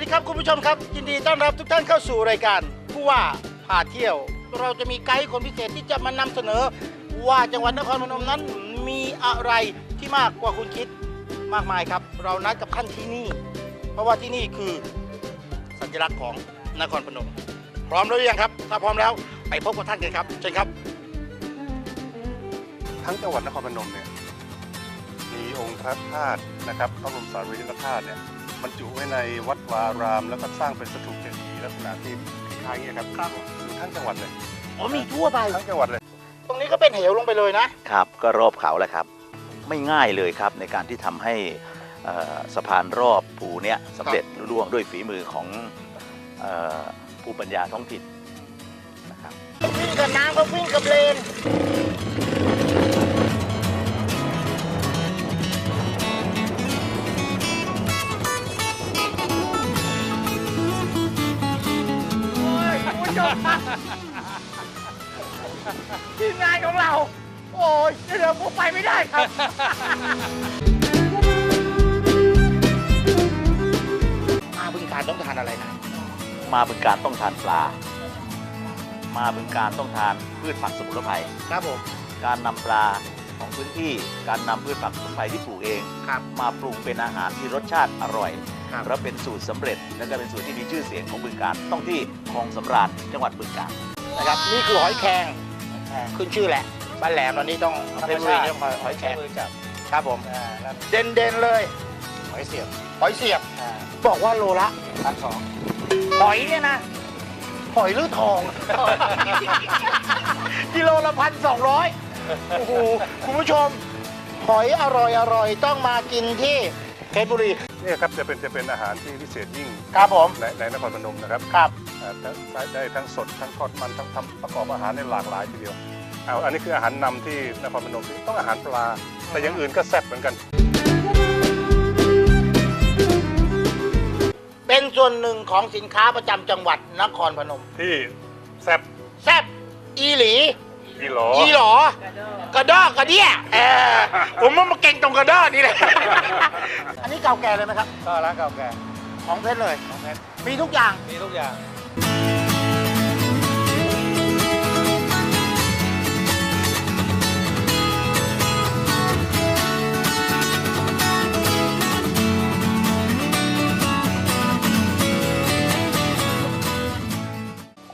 วัสดีครับคุณผู้ชมครับ ยินดีต้อนรับทุกท่านเข้าสู่รายการผู้ว่าพาเที่ยว เราจะมีไกด์คนพิเศษที่จะมานำเสนอ ว่าจังหวัดนครพนมนั้นมีอะไรที่มากกว่าคุณคิดมากมายครับ เรานัดกับท่านที่นี่ เพราะว่าที่นี่คือสัญลักษณ์ของนครพนม พร้อมแล้วหรือยังครับ ถ้าพร้อมแล้วไปพบกับท่านกันครับเชิญครับ ทั้งจังหวัดนครพนมเนี่ยมีองค์พระธาตุนะครับพระบรมสารีริกธาตุเนี่ย บรรจุไว้ในวัดวาราม แล้วก็สร้างเป็นสถูปเจดีย์ลักษณะที่คล้ายๆอย่างเงี้ยครับครับอยู่ทั้งจังหวัดเลยอ๋อมีทั่วไป ทั้งจังหวัดเลย ตรงนี้ก็เป็นเหวลงไปเลยนะ ครับ ก็รอบเขาแหละครับ ไม่ง่ายเลยครับในการที่ทำให้เอ่อสะพานรอบภูเนี้ยสำเร็จลุล่วงด้วยฝีมือของเอ่อผู้ปัญญาท้องถิ่นนะครับ วิ่งกับน้ำก็วิ่งกับเลน ทีมงานของเรา โอ้ยเดี๋ยวผมไปไม่ได้ครับ มาบึงการต้องทานอะไรนะ มาบึงการต้องทานปลา มาบึงการต้องทานพืชผักสมุนไพร ครับผม การนำปลาของพื้นที่ การนำพืชผักสมุนไพรที่ปลูกเองครับมาปรุงเป็นอาหารที่รสชาติอร่อย ครับและเป็นสูตรสำเร็จ และก็เป็นสูตรที่มีชื่อเสียงของบึงการต้องที่คลองสำราญจังหวัดบึงการนะครับ นี่คือหอยแครงขึ้นชื่อแหละบ้านแหลมตอนนี้ต้องเพชรบุรีต้องหอยแครงมือจับครับผมเด่นเด่นๆเลย หอยเสียบหอยเสียบบอกว่าโลละพันสองหอยเนี่ยนะหอยหรือทอง กิโลละพันสองร้อยโอ้โหคุณผู้ชม หอยอร่อยอร่อยต้องมากินที่เพชรบุรี เนี่ยครับจะเป็นจะเป็นอาหารที่พิเศษยิ่งครับผม ในในนครพนมนะครับครับ อ่าทั้งได้ได้ทั้งสดทั้งทอดมันทั้งทำประกอบอาหารได้หลากหลายทีเดียวเอาอันนี้คืออาหารนำที่นครพนมที่ต้องอาหารปลา แต่อย่างอื่นก็แซ่บเหมือนกัน เป็นส่วนหนึ่งของสินค้าประจำจังหวัดนครพนม ที่แซ่บแซ่บอีหลี อีหลออีหลอกระดอกกระเดี้ยเออผมว่ามาเก่งตรงกระดอนี่แหละ อันนี้เก่าแก่เลยไหมครับ ก็ร้านเก่าแก่ ของเพชรเลย ของเพชร มีทุกอย่าง มีทุกอย่าง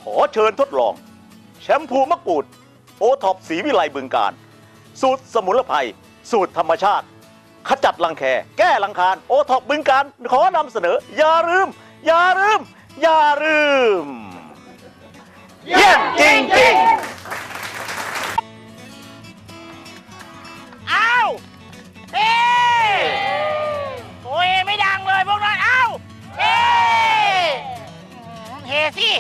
ขอเชิญทดลอง แชมพูมะกรูด โอท็อปสีวิไลบึงการ สูตรสมุนไพรสูตรธรรมชาติ ขจัดรังแค แก้รังคาญโอท็อปบึงการ ขอนำเสนอ อย่าลืม อย่าลืม อย่าลืม เยี่ยมจริงๆอ้าวเฮ้โอ้ยไม่ดังเลยพวกนั้นอ้าวเฮ้เฮสิ